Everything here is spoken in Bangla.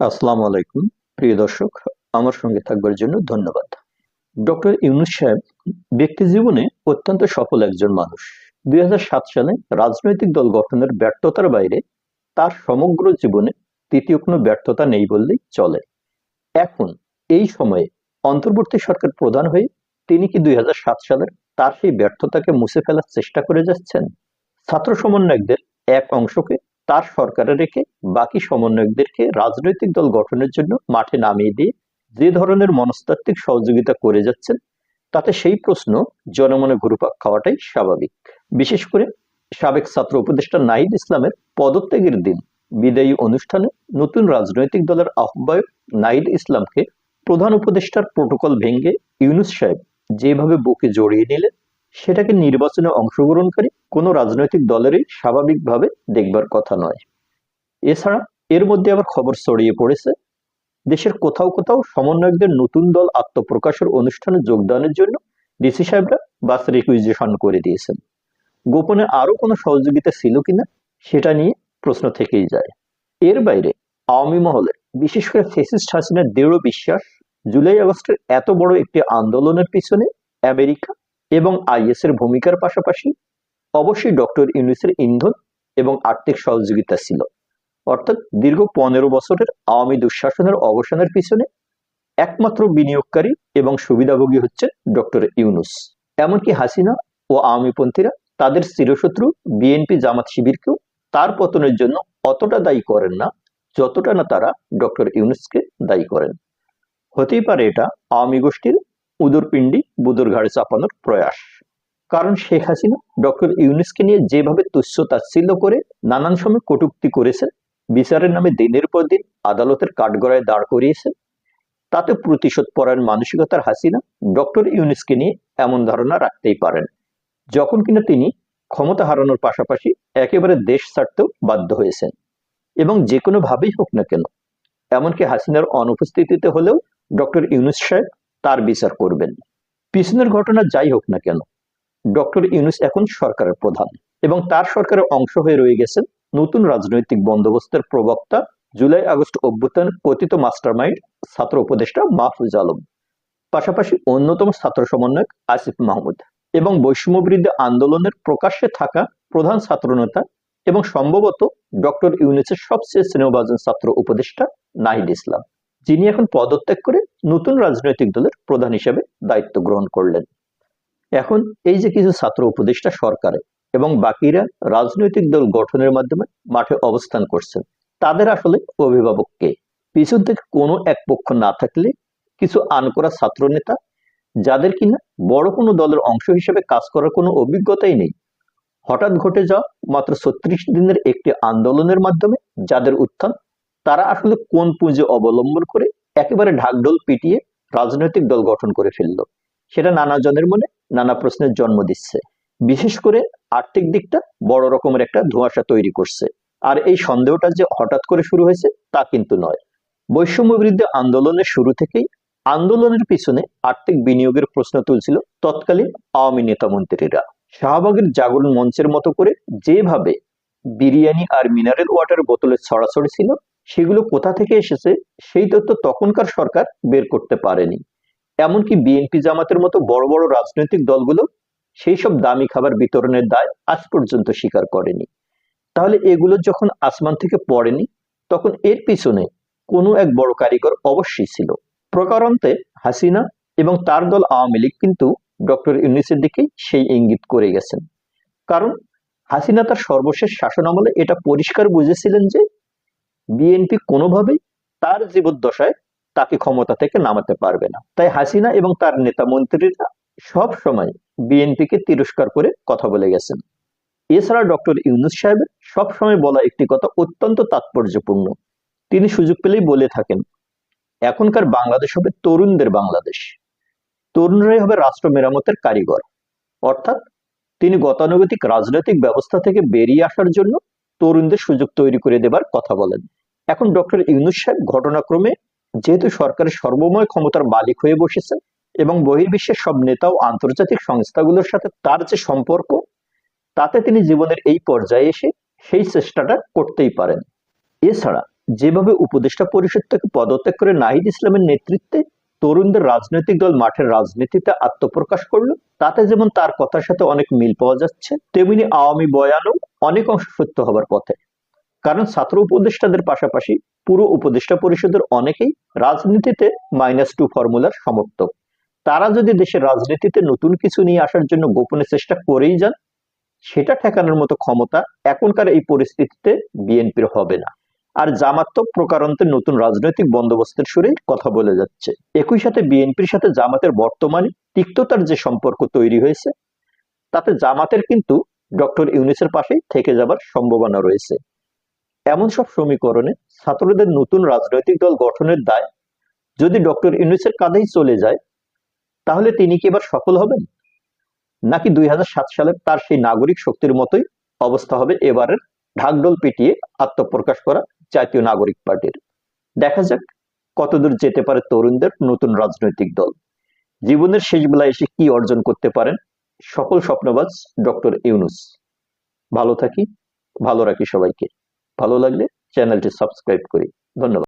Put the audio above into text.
আসসালামু আলাইকুম, প্রিয় দর্শক, আমার সঙ্গে থাকবার জন্য ধন্যবাদ। ডক্টর ইউনুস সাহেব ব্যক্তি জীবনে অত্যন্ত সফল একজন মানুষ। দুই সালে রাজনৈতিক দল গঠনের ব্যর্থতার বাইরে তার সমগ্র জীবনে তৃতীয় কোনো ব্যর্থতা নেই বললেই চলে। এখন এই সময়ে অন্তর্বর্তী সরকার প্রধান হয়ে তিনি কি দুই হাজার সাত সালের তার সেই ব্যর্থতাকে মুছে ফেলার চেষ্টা করে যাচ্ছেন? ছাত্র সমন্বয়কদের এক অংশকে তার সরকারে রেখে বাকি সমন্বয়কদেরকে রাজনৈতিক দল গঠনের জন্য মাঠে নামিয়ে দিয়ে যে ধরনের মনস্তাত্ত্বিক সহযোগিতা করে যাচ্ছেন, তাতে সেই প্রশ্ন জনমনে ঘুরপাক খাওয়াটাই স্বাভাবিক। বিশেষ করে সাবেক ছাত্র উপদেষ্টা নাহিদ ইসলামের পদত্যাগের দিন, বিদায়ী অনুষ্ঠানে নতুন রাজনৈতিক দলের আহ্বায়ক নাহিদ ইসলামকে প্রধান উপদেষ্টার প্রোটোকল ভেঙে ইউনুস সাহেব যেভাবে বুকে জড়িয়ে নিলেন সেটাকে নির্বাচনে অংশগ্রহণকারী কোনো রাজনৈতিক দলেরই স্বাভাবিকভাবে দেখবার কথা নয়। এছাড়া এর মধ্যে আবার খবর ছড়িয়ে পড়েছে, দেশের কোথাও কোথাও সমন্বয়কদের নতুন দল আত্মপ্রকাশের অনুষ্ঠানে যোগদানের জন্য ডিসি সাহেবরা বাস রিকুইজিশন করে দিয়েছেন। গোপনে আরও কোনো সহযোগিতা ছিল কিনা সেটা নিয়ে প্রশ্ন থেকেই যায়। এর বাইরে আওয়ামী মহলে, বিশেষ করে ফেসিস্ট হাসিনার দৃঢ় বিশ্বাস, জুলাই আগস্টের এত বড় একটি আন্দোলনের পিছনে আমেরিকা এবং আইএস এর ভূমিকার পাশাপাশি অবশ্যই ডক্টর ইউনুসের ইন্ধন এবং আর্থিক সহযোগিতা ছিল। অর্থাৎ দীর্ঘ পনেরো বছরের আওয়ামী দুঃশাসনের অবসানের পিছনে একমাত্র বিনিয়োগকারী এবং সুবিধাভোগী হচ্ছে ডক্টর ইউনুস। এমনকি হাসিনা ও আওয়ামীপন্থীরা তাদের চিরশত্রু বিএনপি জামাত শিবিরকেও তার পতনের জন্য অতটা দায়ী করেন না, যতটা না তারা ডক্টর ইউনুসকে দায়ী করেন। হতেই পারে এটা আওয়ামী গোষ্ঠীর উদরপিণ্ডি, বুদর ঘাড়ে চাপানোর প্রয়াস। কারণ শেখ হাসিনা ডক্টর ইউনুসকে নিয়ে যেভাবে তুচ্ছ তাচ্ছিল্য করে নানান সময় কটুক্তি করেছেন, বিচারের নামে দিনের পর দিন আদালতের কাঠগড়ায় দাঁড় করিয়েছেন, তাতে প্রতিশোধ পরায়ণ মানসিকতার হাসিনা ডক্টর ইউনুসকে নিয়ে এমন ধারণা রাখতেই পারেন, যখন কিনা তিনি ক্ষমতা হারানোর পাশাপাশি একেবারে দেশ ছাড়তেও বাধ্য হয়েছেন। এবং যে কোনো ভাবেই হোক না কেন, এমনকি হাসিনার অনুপস্থিতিতে হলেও ডক্টর ইউনুস সাহেব তার বিচার করবেন। পিছনের ঘটনা যাই হোক না কেন, ডক্টর ইউনুস এখন সরকারের প্রধান এবং তার সরকারের অংশ হয়ে রয়ে গেছেন নতুন রাজনৈতিক বন্দোবস্তের প্রবক্তা, জুলাই আগস্ট অভ্যুত্থান কথিত মাস্টারমাইন্ড ছাত্র উপদেষ্টা মাহফুজ আলম, পাশাপাশি অন্যতম ছাত্র সমন্বয়ক আসিফ মাহমুদ এবং বৈষম্য বিরুদ্ধে আন্দোলনের প্রকাশ্যে থাকা প্রধান ছাত্রনেতা এবং সম্ভবত ডক্টর ইউনুসের সবচেয়ে স্নেহভাজন ছাত্র উপদেষ্টা নাহিদ ইসলাম। যিনি এখন পদত্যাগ করে নতুন রাজনৈতিক দলের প্রধান হিসেবে দায়িত্ব গ্রহণ করলেন। এখন এই যে কিছু ছাত্র উপদেষ্টা সরকারে এবং বাকিরা রাজনৈতিক দল গঠনের মাধ্যমে মাঠে অবস্থান করছেন, তাদের আসলে অভিভাবক কে? পিছন থেকে কোনো এক পক্ষ না থাকলে কিছু আনকরা ছাত্র নেতা যাদের কিনা বড় কোনো দলের অংশ হিসেবে কাজ করার কোনো অভিজ্ঞতাই নেই। হঠাৎ ঘটে যাওয়া মাত্র ছত্রিশ দিনের একটি আন্দোলনের মাধ্যমে যাদের উত্থান তারা আসলে কোন পুঁজি অবলম্বন করে একেবারে ঢাকঢোল পিটিয়ে রাজনৈতিক দল গঠন করে ফেলল। সেটা নানা জনের মনে নানা প্রশ্নের জন্ম দিচ্ছে। বিশেষ করে আর্থিক দিকটা বড় রকমের একটা ধোঁয়াশা তৈরি করছে। আর এই সন্দেহটা যে হঠাৎ করে শুরু হয়েছে তা কিন্তু নয়। বৈষম্য বিরুদ্ধে আন্দোলনের শুরু থেকেই আন্দোলনের পিছনে আর্থিক বিনিয়োগের প্রশ্ন তুলছিল তৎকালীন আওয়ামী নেতা মন্ত্রীরা শাহবাগের জাগরণ মঞ্চের মতো করে যেভাবে বিরিয়ানি আর মিনারেল ওয়াটার বোতলে ছড়াছড়ি ছিল সেগুলো কোথা থেকে এসেছে, সেই তথ্য তখনকার সরকার বের করতে পারেনি। এমনকি বিএনপি জামাতের মতো বড় বড় রাজনৈতিক দলগুলো সেই সব দামি খাবার বিতরণের দায় আজ পর্যন্ত স্বীকার করেনি। তাহলে এগুলো যখন আসমান থেকে পড়েনি, তখন এর পিছনে কোনো এক বড় কারিগর অবশ্যই ছিল। প্রকারান্তে হাসিনা এবং তার দল আওয়ামী লীগ কিন্তু ডক্টর ইউনিসের দিকে সেই ইঙ্গিত করে গেছেন। কারণ হাসিনা তার সর্বশেষ শাসন আমলে এটা পরিষ্কার বুঝেছিলেন যে বিএনপি কোনোভাবেই তার জীবদ্দশায় তাকে ক্ষমতা থেকে নামাতে পারবে না। তাই হাসিনা এবং তার নেতা মন্ত্রীরা সব সময় বিএনপিকে তিরস্কার করে কথা বলে গেছেন। এছাড়া ডক্টর ইউনুস সাহেবের সব সময় বলা একটি কথা অত্যন্ত তাৎপর্যপূর্ণ। তিনি সুযোগ পেলেই বলে থাকেন, এখনকার বাংলাদেশ হবে তরুণদের বাংলাদেশ। তরুণরাই হবে রাষ্ট্র মেরামতের কারিগর। অর্থাৎ তিনি গতানুগতিক রাজনৈতিক ব্যবস্থা থেকে বেরিয়ে আসার জন্য তরুণদের সুযোগ তৈরি করে দেবার কথা বলেন। এখন ডক্টর ইউনুস সাহেব ঘটনাক্রমে যেহেতু সরকারের সর্বময় ক্ষমতার মালিক হয়ে বসেছেন এবং বহির্বিশ্বের সব নেতা ও আন্তর্জাতিক সংস্থাগুলোর সাথে তার যে সম্পর্ক, তাতে তিনি জীবনের এই পর্যায়ে এসে সেই চেষ্টাটা করতেই পারেন। এছাড়া যেভাবে উপদেষ্টা পরিষদ থেকে পদত্যাগ করে নাহিদ ইসলামের নেতৃত্বে তরুণদের রাজনৈতিক দল মাঠের রাজনীতিতে আত্মপ্রকাশ করল, তাতে যেমন তার কথার সাথে অনেক মিল পাওয়া যাচ্ছে, তেমনি আওয়ামী বয়ানও অনেক অংশ সত্য হবার পথে। কারণ ছাত্র উপদেষ্টাদের পাশাপাশি পুরো উপদেষ্টা পরিষদের অনেকেই রাজনীতিতে মাইনাস টু ফর্মুলার সমর্থক। তারা যদি দেশের রাজনীতিতে নতুন কিছু নিয়ে আসার জন্য গোপনে চেষ্টা করেই যান, সেটা ঠেকানোর মতো ক্ষমতা এখনকার এই পরিস্থিতিতে বিএনপির হবে না। আর জামাত তো নতুন রাজনৈতিক বন্দোবস্তের সুরে কথা বলে যাচ্ছে। একই সাথে বিএনপির সাথে জামাতের বর্তমানে তিক্ততার যে সম্পর্ক তৈরি হয়েছে, তাতে জামাতের কিন্তু ডক্টর ইউনিসের পাশেই থেকে যাবার সম্ভাবনা রয়েছে। এমন সব সমীকরণে ছাত্রদের নতুন রাজনৈতিক দল গঠনের দায়। যদি ডক্টর ইউনুসের কাঁধেই চলে যায়, তাহলে তিনি কি এবার সফল হবেন? নাকি দুই হাজার সাত সালে তার সেই নাগরিক শক্তির মতোই অবস্থা হবে এবারের ঢাকডোল পিটিয়ে আত্মপ্রকাশ করা জাতীয় নাগরিক পার্টির? দেখা যাক কতদূর যেতে পারে তরুণদের নতুন রাজনৈতিক দল। জীবনের শেষ বেলায় এসে কি অর্জন করতে পারেন সকল স্বপ্নবাজ ডক্টর ইউনুস। ভালো থাকি, ভালো রাখি সবাইকে। ভালো লাগলে চ্যানেলটি সাবস্ক্রাইব করি। ধন্যবাদ।